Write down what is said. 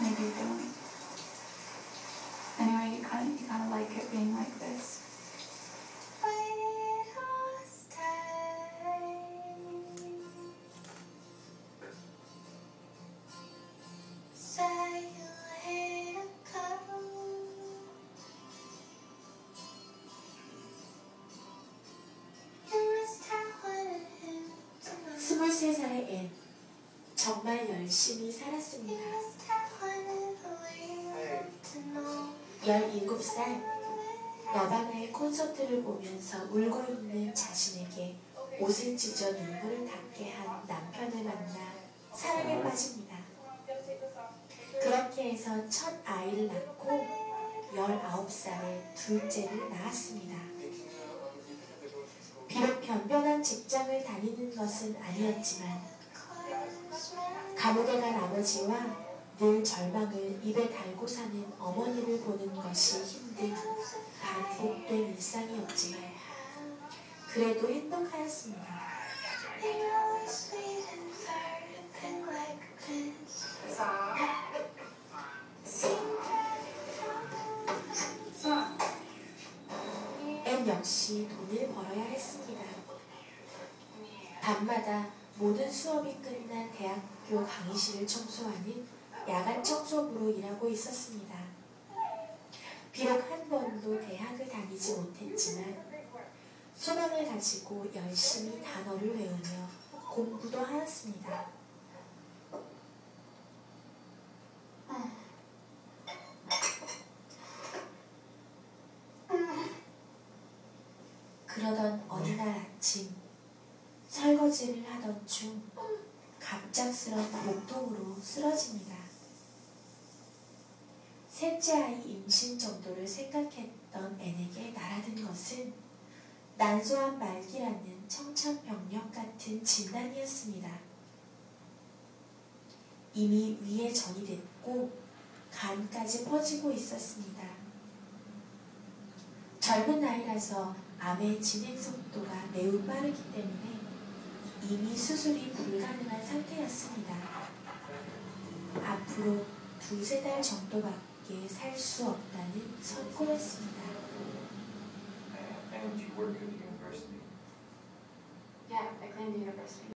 Maybe you don't. Anyway, you kind of, you kind of like it being like this. 스물세 살의 앤 정말 열심히 살았습니다. 17살 너바나의 콘서트를 보면서 울고 있는 자신에게 옷을 찢어 눈물을 닦게 한 남편을 만나 사랑에 빠집니다. 그렇게 해서 첫 아이를 낳고 19살에 둘째를 낳았습니다. 비록 변변한 직장을 다니는 것은 아니었지만 감옥에 간 아버지와 늘 절망을 입에 달고 사는 어머니를 보는 것이 힘든 반복된 일상이었지만 그래도 행복하였습니다. 앤 역시 돈을 벌어야 했습니다. 밤마다 모든 수업이 끝난 대학교 강의실을 청소하는 야간 청소부로 일하고 있었습니다. 비록 한 번도 대학을 다니지 못했지만 소망을 가지고 열심히 단어를 외우며 공부도 하였습니다. 그러던 어느 날 아침 설거지를 하던 중 갑작스런 목통으로 쓰러집니다. 셋째 아이 임신 정도를 생각했던 앤에게 날아든 것은 난소암 말기라는 청천벽력 같은 진단이었습니다. 이미 위에 전이 됐고 간까지 퍼지고 있었습니다. 젊은 나이라서 암의 진행 속도가 매우 빠르기 때문에 이미 수술이 불가능한 상태였습니다. 앞으로 두세 달 정도밖에 살 수 없다는 선고였습니다. And you work at the university. Yeah, I claimed the university.